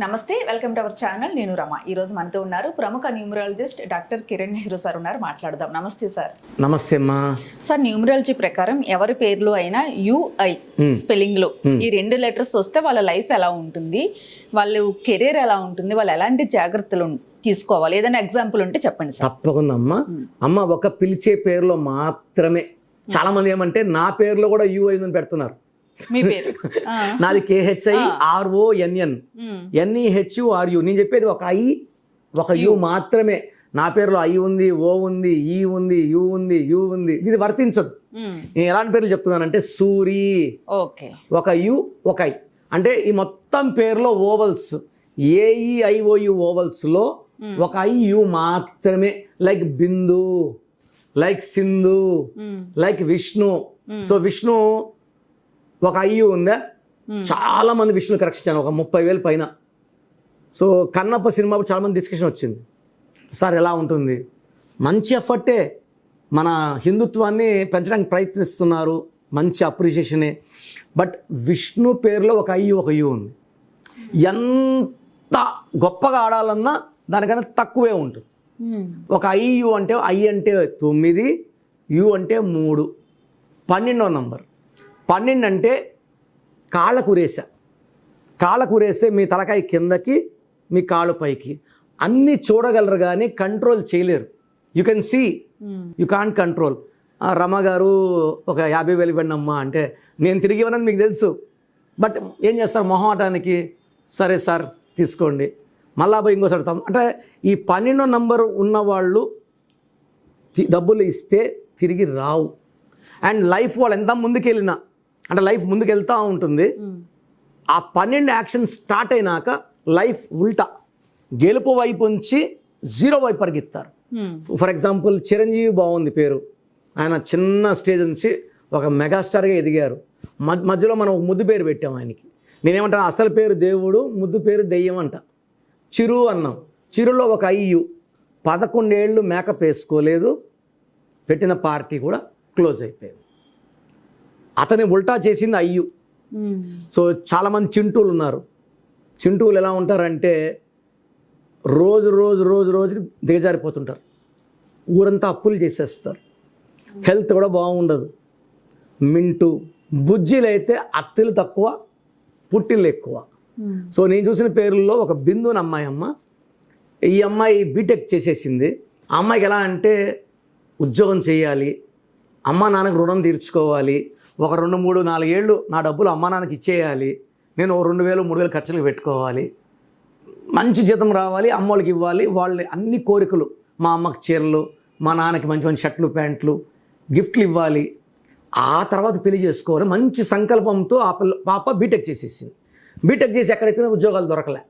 నమస్తే welcome to our channel. నేను రమ. ఈ రోజు మనతో ఉన్నారు ప్రముఖ numerologist doctor Kiran Nehru sir ఉన్నారు. మాట్లాడదాం. నమస్తే సార్. నమస్తే అమ్మా. సార్ న్యూమరాలజీ ప్రకారం ఎవరి పేర్లు అయినా యుఐ స్పెల్లింగ్లో ఈ రెండు లెటర్స్ వస్తే వాళ్ళ లైఫ్ ఎలా ఉంటుంది? వాళ్ళు కెరీర్ ఎలా ఉంటుంది? వాళ్ళు ఎలాంటి జాగ్రత్తలు తీసుకోవాలి? ఏదైనా ఎగ్జాంపుల్ ఉంటే చెప్పండి సార్. తప్పకుండా అమ్మ. అమ్మ ఒక పిలిచే పేరులో మాత్రమే. చాలా మంది ఏమంటే నా పేరులో కూడా యూ అయిందని పెడుతున్నారు. మీ పేరు. నాది కేహెచ్ఐ ఆర్ఓ ఎన్ఎన్. ఎన్ఈహెచ్యు ఆర్యు నేను చెప్పేది ఒక ఐ ఒక యు మాత్రమే. నా పేరులో ఐ ఉంది ఓ ఉంది ఈ ఉంది యు ఉంది యు ఉంది. ఇది వర్తించదు. నేను ఎలాంటి పేర్లు చెప్తున్నానంటే సూరి. ఓకే. ఒక యు ఒక ఐ అంటే ఈ మొత్తం పేరులో vowels. A E I O U ఓవల్స్లో ఒక ఐ యు మాత్రమే. Like Bindu like Sindhu. Like Vishnu. So Vishnu ఒక అయ్యు ఉందా? చాలా మంది విష్ణు కరెక్షన్ ఒక ముప్పై వేలు పైన. సో కన్నప్ప సినిమా చాలా మంది డిస్కషన్ వచ్చింది. సార్ ఎలా ఉంటుంది? మంచి ఎఫర్టే మన హిందుత్వాన్ని పెంచడానికి ప్రయత్నిస్తున్నారు. మంచి అప్రిషియేషనే బట్ విష్ణు పేరులో ఒక అయ్యి ఒక యు ఉంది. ఎంత గొప్పగా ఆడాలన్నా దానికన్నా తక్కువే ఉంటుంది. ఒక ఐ యు అంటే ఐ అంటే తొమ్మిది యు అంటే మూడు. పన్నెండో నంబర్. పన్నెండు అంటే కాళ్ళ కురేస కాళ్ళ కురేస్తే మీ తలకాయ కిందకి మీ కాళ్ళు పైకి. అన్నీ చూడగలరు కానీ కంట్రోల్ చేయలేరు. You can see. You can't control Rama గారు ఒక యాభై వేలు ఇవ్వండి అమ్మా అంటే నేను తిరిగి ఇవ్వనని మీకు తెలుసు. బట్ ఏం చేస్తారు మొహమాటానికి? సరే సార్ తీసుకోండి. మళ్ళా పోయి ఇంకోసారి అంటే ఈ పన్నెండో నంబరు ఉన్నవాళ్ళు డబ్బులు ఇస్తే తిరిగి రావు. అండ్ లైఫ్ వాళ్ళు ఎంత ముందుకెళ్ళినా అంటే లైఫ్ ముందుకు వెళ్తూ ఉంటుంది. ఆ పన్నెండు యాక్షన్ స్టార్ట్ అయినాక లైఫ్ ఉల్టా. గెలుపు వైపు నుంచి జీరో వైపు పరిగెత్తారు. ఫర్ ఎగ్జాంపుల్ చిరంజీవి బాగుంది పేరు. ఆయన చిన్న స్టేజ్ నుంచి ఒక మెగాస్టార్గా ఎదిగారు. మధ్య మధ్యలో మనం ఒక ముద్దు పేరు పెట్టాం ఆయనకి. నేనేమంటాను అసలు పేరు దేవుడు ముద్దు పేరు దెయ్యం అంట. చిరు అన్నాం. చిరులో ఒక అయ్యు. పదకొండేళ్ళు మేకప్ వేసుకోలేదు. పెట్టిన పార్టీ కూడా క్లోజ్ అయిపోయింది. అతని ఉల్టా చేసింది అయ్యు. సో చాలామంది చింటూలు ఉన్నారు. చింటూలు ఎలా ఉంటారంటే రోజు రోజు రోజు రోజుకి దిగజారిపోతుంటారు. ఊరంతా అప్పులు చేసేస్తారు. హెల్త్ కూడా బాగుండదు. మింటు బుజ్జిలు అయితే అత్తిలు తక్కువ పుట్టిళ్ళు ఎక్కువ. సో నేను చూసిన పేర్లలో ఒక బిందుని అమ్మాయి అమ్మ. ఈ అమ్మాయి బీటెక్ చేసేసింది. ఆ అమ్మాయికి ఎలా అంటే ఉద్యోగం చేయాలి అమ్మ నాన్నకి రుణం తీర్చుకోవాలి ఒక రెండు మూడు నాలుగేళ్ళు నా డబ్బులు అమ్మ నాన్నకి ఇచ్చేయాలి. నేను ఓ రెండు వేలు మూడు వేలు ఖర్చులకు పెట్టుకోవాలి. మంచి జీతం రావాలి అమ్మోళ్ళకి ఇవ్వాలి. వాళ్ళ అన్ని కోరికలు. మా అమ్మకి చీరలు మా నాన్నకి మంచి మంచి షర్ట్లు ప్యాంట్లు గిఫ్ట్లు ఇవ్వాలి. ఆ తర్వాత పెళ్ళి చేసుకోవాలి. మంచి సంకల్పంతో ఆ పిల్ల పాప బీటెక్ చేసేసింది. బీటెక్ చేసి ఎక్కడైతే ఉద్యోగాలు దొరకలే.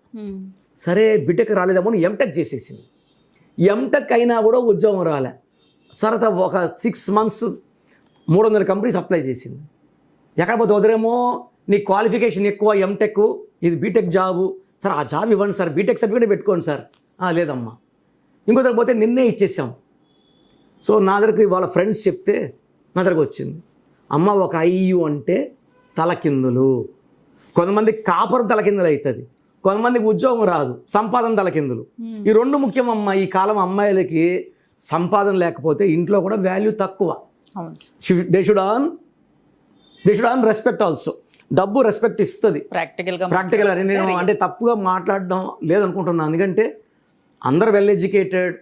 సరే బీటెక్ రాలేదేమో ఎంటెక్ చేసేసింది. ఎంటెక్ అయినా కూడా ఉద్యోగం రాలే. సరత ఒక సిక్స్ మంత్స్ మూడు వందల కంపెనీస్ అప్లై చేసింది. ఎక్కడ పోతే వదిలేమో నీ క్వాలిఫికేషన్ ఎక్కువ ఎంటెక్ ఇది బీటెక్ జాబు సార్ ఆ జాబ్ ఇవ్వండి సార్ బీటెక్ సర్టిఫికేట్ పెట్టుకోండి సార్. "ఆ, లేదమ్మా. ఇంకో దగ్గర పోతే నిన్నే ఇచ్చేసాం. సో నా దగ్గరికి వాళ్ళ ఫ్రెండ్స్ చెప్తే నా దగ్గరకు వచ్చింది. అమ్మ ఒక ఐయు అంటే తలకిందులు. కొంతమంది కాపురం తలకిందులు అవుతుంది కొంతమందికి ఉద్యోగం రాదు సంపాదన తలకిందులు. ఈ రెండు ముఖ్యమమ్మ ఈ కాలం అమ్మాయిలకి సంపాదన లేకపోతే ఇంట్లో కూడా వాల్యూ తక్కువ. They should earn they should earn respect also డబ్బు రెస్పెక్ట్ ఇస్తుంది. ప్రాక్టికల్గా ప్రాక్టికల్ అని నేను అంటే తప్పుగా మాట్లాడడం లేదనుకుంటున్నాను ఎందుకంటే అందరు వెల్ ఎడ్యుకేటెడ్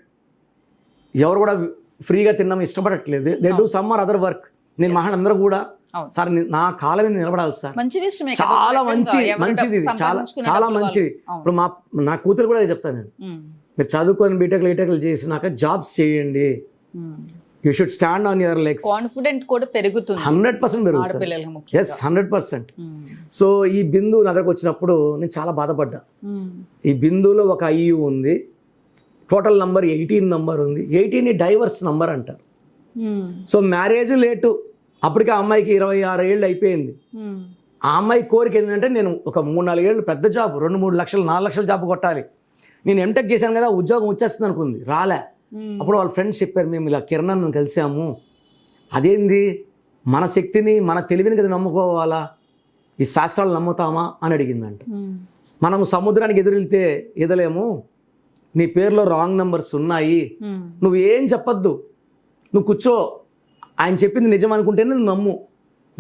ఎవరు కూడా ఫ్రీగా తిన్నాం ఇష్టపడట్లేదు. They do some or other work నేను మహానందరూ కూడా. సార్ నే- కాలం మీద నిలబడాలి సార్. చాలా మంచి మంచిది చాలా చాలా మంచిది. ఇప్పుడు మా నా కూతురు కూడా చెప్తాను నేను. మీరు చదువుకొని బీటెక్ ఈటెక్లు చేసినాక జాబ్స్ చేయండి. You should stand on your legs confident కూడా పెరుగుతుంది. హండ్రెడ్ పర్సెంట్ పెరుగుతుంది. Yes hundred percent. సో ఈ బిందు నా దగ్గరకు వచ్చినప్పుడు నేను చాలా బాధపడ్డా. మ్మ్. ఈ బిందులో ఒక ఐయు ఉంది. టోటల్ నంబర్ ఎయిటీన్ నంబర్ ఉంది. ఎయిటీన్ డైవర్స్ నంబర్ అంటారు. సో మ్యారేజ్ లేటు అప్పటికి ఆ అమ్మాయికి ఇరవై ఆరు ఏళ్ళు అయిపోయింది. మ్మ్. ఆ అమ్మాయి కోరిక ఏంటంటే నేను ఒక మూడు నాలుగేళ్ళు పెద్ద జాబ్ రెండు మూడు లక్షలు నాలుగు లక్షల జాబ్ కొట్టాలి. నేను ఎంటెక్ చేశాను కదా ఉద్యోగం వచ్చేస్తుంది అనుకుంది. రాలే. అప్పుడు వాళ్ళ ఫ్రెండ్స్ చెప్పారు మేము ఇలా కిరణ్ కలిసాము. అదేంది? మన శక్తిని మన తెలివిని కదా నమ్ముకోవాలా? ఈ శాస్త్రాలు నమ్ముతామా? అని అడిగిందంట. మ్మ్. మనం సముద్రానికి ఎదురెళ్తే ఎదలేము. నీ పేరులో రాంగ్ నెంబర్స్ ఉన్నాయి. నువ్వు ఏం చెప్పొద్దు. నువ్వు కూర్చో. ఆయన చెప్పింది నిజం అనుకుంటేనే నువ్వు నమ్ము.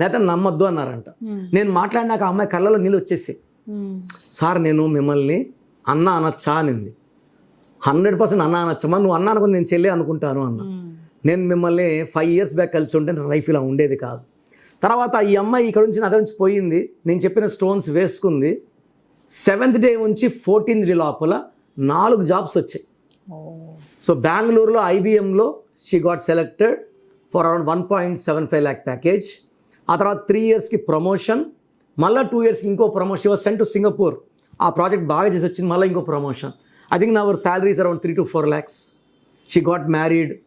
లేకపోతే నమ్మొద్దు అన్నారంట. నేను మాట్లాడినాక అమ్మాయి కళ్ళలో నీళ్ళు వచ్చేసి సార్ నేను మిమ్మల్ని అన్న అనొచ్చా అనింది. హండ్రెడ్ పర్సెంట్ అన్న అనొచ్చమ్మా. నువ్వు అన్న అనుకుని నేను చెల్లి అనుకుంటాను అన్న. నేను మిమ్మల్ని ఫైవ్ ఇయర్స్ బ్యాక్ కలిసి ఉంటే నా లైఫ్ ఇలా ఉండేది కాదు. తర్వాత ఈ అమ్మాయి ఇక్కడ నుంచి నా నుంచి పోయింది. నేను చెప్పిన స్టోన్స్ వేసుకుంది. సెవెంత్ డే నుంచి ఫోర్టీన్త్ డే లోపల నాలుగు జాబ్స్ వచ్చాయి. సో బెంగళూరులో ఐబిఎంలో she got selected for around one point seven five lakh package ఆ తర్వాత త్రీ ఇయర్స్కి ప్రమోషన్ మళ్ళీ టూ ఇయర్స్కి ఇంకో ప్రమోషన్ సెంట్ టు సింగపూర్ ఆ ప్రాజెక్ట్ బాగా చేసి వచ్చింది. మళ్ళీ ఇంకో ప్రమోషన్ ఐ థింక్ నా our salaries around three to four lakhs she got married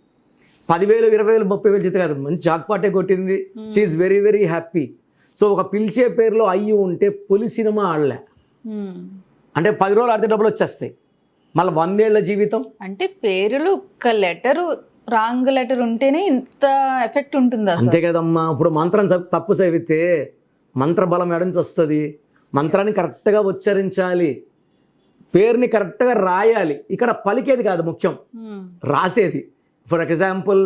పదివేలు ఇరవై వేలు ముప్పై వేలు చేత కాదు మంచి జాక్పాటే కొట్టింది. She's very very happy so ఒక పిలిచే పేరులో అయ్యి ఉంటే పులి సినిమా ఆడలే. ఉమ్. అంటే పది రోజులు ఆడితే డబ్బులు వచ్చేస్తాయి. మళ్ళీ వందేళ్ళ జీవితం? అంటే పేరులో ఒక లెటర్ రాంగ్ లెటర్ ఉంటేనే ఇంత ఎఫెక్ట్ ఉంటుంది అంతే కదమ్మా. ఇప్పుడు మంత్రం తప్పు చదివితే మంత్ర బలం ఎడ నుంచి వస్తుంది? మంత్రాన్ని కరెక్ట్గా ఉచ్చరించాలి. పేరుని కరెక్ట్గా రాయాలి. ఇక్కడ పలికేది కాదు ముఖ్యం. రాసేది. ఫర్ ఎగ్జాంపుల్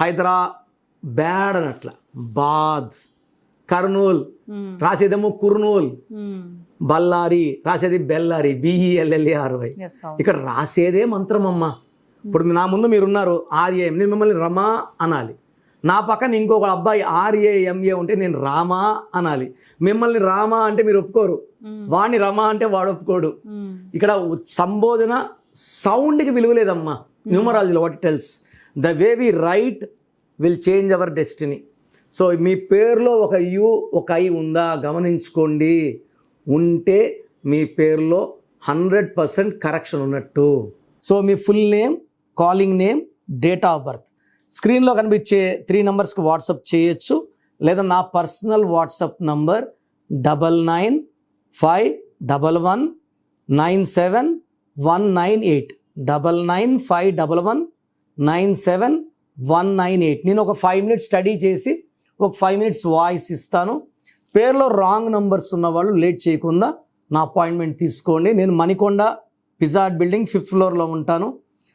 హైదరా బ్యాడ్ అనట్ల బాద్. కర్నూల్. రాసేదేమో కుర్నూల్. బల్లారి రాసేది బెల్లారి. బిఈఎల్ఎల్ఏఆర్వై. ఇక్కడ రాసేదే మంత్రం అమ్మ ఇప్పుడు నా ముందు మీరున్నారు. ఆర్ఏఎం నేను మిమ్మల్ని రమా అనాలి. నా పక్కన ఇంకొక అబ్బాయి ఆర్ఏఎంఏ ఉంటే నేను రామా అనాలి. మిమ్మల్ని రామా అంటే మీరు ఒప్పుకోరు. వాణ్ణి రమా అంటే వాడు ఒప్పుకోడు. ఇక్కడ సంబోధన సౌండ్కి విలువ లేదమ్మా న్యూమరాలజీలో what tells the way we write will change our destiny so మీ పేరులో ఒక యు ఒక ఐ ఉందా? గమనించుకోండి. ఉంటే మీ పేరులో హండ్రెడ్ పర్సెంట్ కరెక్షన్ ఉన్నట్టు. So me full name calling name date of birth. స్క్రీన్లో కనిపించే త్రీ నెంబర్స్కి వాట్సాప్ చేయొచ్చు. లేదా నా personal WhatsApp number double nine five double one nine seven one nine eight double nine five double one nine seven one nine eight నేను ఒక five minutes study చేసి ఒక ఫైవ్ మినిట్స్ వాయిస్ ఇస్తాను. పేరులో రాంగ్ నంబర్స్ ఉన్న వాళ్ళు late చేయకుండా నా అపాయింట్మెంట్ తీసుకోండి. నేను మణికొండ పిజాడ్ బిల్డింగ్ ఫిఫ్త్ ఫ్లోర్లో ఉంటాను.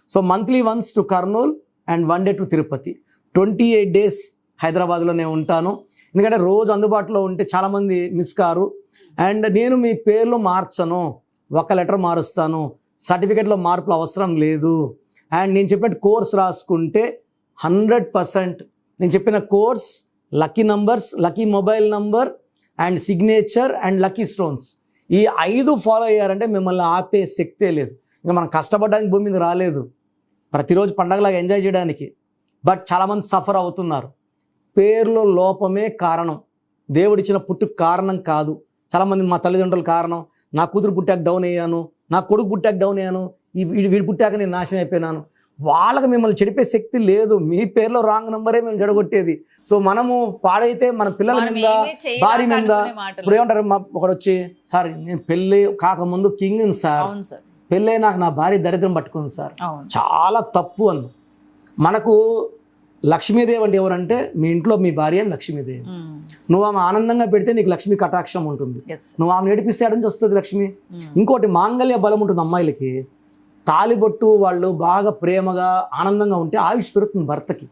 So monthly once to Kurnool and one day to Tirupati. Twenty eight days హైదరాబాద్లోనే ఉంటాను. ఎందుకంటే రోజు అందుబాటులో ఉంటే చాలామంది మిస్ కారు. అండ్ నేను మీ పేర్లు మార్చను. ఒక లెటర్ మారుస్తాను. సర్టిఫికెట్లో మార్పులు అవసరం లేదు. అండ్ నేను చెప్పినట్టు కోర్స్ రాసుకుంటే హండ్రెడ్ పర్సెంట్ నేను చెప్పిన course lucky numbers lucky mobile number and signature and lucky stones. ఈ ఐదు ఫాలో అయ్యారంటే మిమ్మల్ని ఆపే శక్తే లేదు. ఇంకా మనం కష్టపడడానికి భూమి మీద రాలేదు. ప్రతిరోజు పండగలాగా ఎంజాయ్ చేయడానికి. బట్ చాలామంది సఫర్ అవుతున్నారు. పేరులో లోపమే కారణం. దేవుడిచ్చిన పుట్టుకు కారణం కాదు. చాలామంది మా తల్లిదండ్రుల కారణం. నా కూతురు పుట్టాక డౌన్ అయ్యాను. నా కొడుకు పుట్టాక డౌన్ అయ్యాను. ఈ వీడి వీడి పుట్టాక నేను నాశనం అయిపోయినాను. వాళ్ళకి మిమ్మల్ని చెడిపే శక్తి లేదు. మీ పేరులో రాంగ్ నంబరే మేము జడగొట్టేది సో మనము పాడైతే మన పిల్లల మీద భార్య మీద. ఇప్పుడు ఏమంటారు? మా ఒకడు వచ్చి సార్ నేను పెళ్ళి కాకముందు కింగ్ సార్. అవును సార్ పెళ్ళై నాకు నా భార్య దరిద్రం పట్టుకుంది సార్. చాలా తప్పు అన్న. మనకు లక్ష్మీదేవి అంటే ఎవరంటే మీ ఇంట్లో మీ భార్య లక్ష్మీదేవి. నువ్వు ఆమె ఆనందంగా పెడితే నీకు లక్ష్మీ కటాక్షం ఉంటుంది. నువ్వు ఆమె ఏడిపిస్తే నుంచి వస్తుంది లక్ష్మి. ఇంకోటి మాంగళ్య బలం ఉంటుంది అమ్మాయిలకి. తాలిబొట్టు వాళ్ళు బాగా ప్రేమగా ఆనందంగా ఉంటే ఆయుష్ పెరుగుతుంది భర్తకి.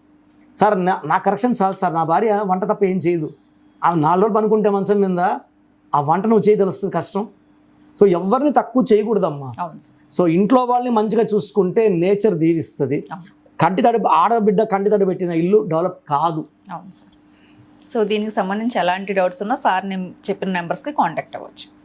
సార్ నా నా కరెక్షన్ చాలు సార్. నా భార్య వంట తప్ప ఏం చేయదు. ఆమె నాలుగు రోజులు పనుకుంటే మంచం మీద ఆ వంట నువ్వు చేయి తెలుస్తుంది కష్టం. సో ఎవరిని తక్కువ చేయకూడదమ్మా. సో ఇంట్లో వాళ్ళని మంచిగా చూసుకుంటే నేచర్ దీవిస్తుంది. కంటి తడి ఆడబిడ్డ కంటి తడి పెట్టిన ఇల్లు డెవలప్ కాదు. అవును సార్. సో దీనికి సంబంధించి ఎలాంటి డౌట్స్ ఉన్నా సార్ నేను చెప్పిన నెంబర్స్కి కాంటాక్ట్ అవ్వచ్చు.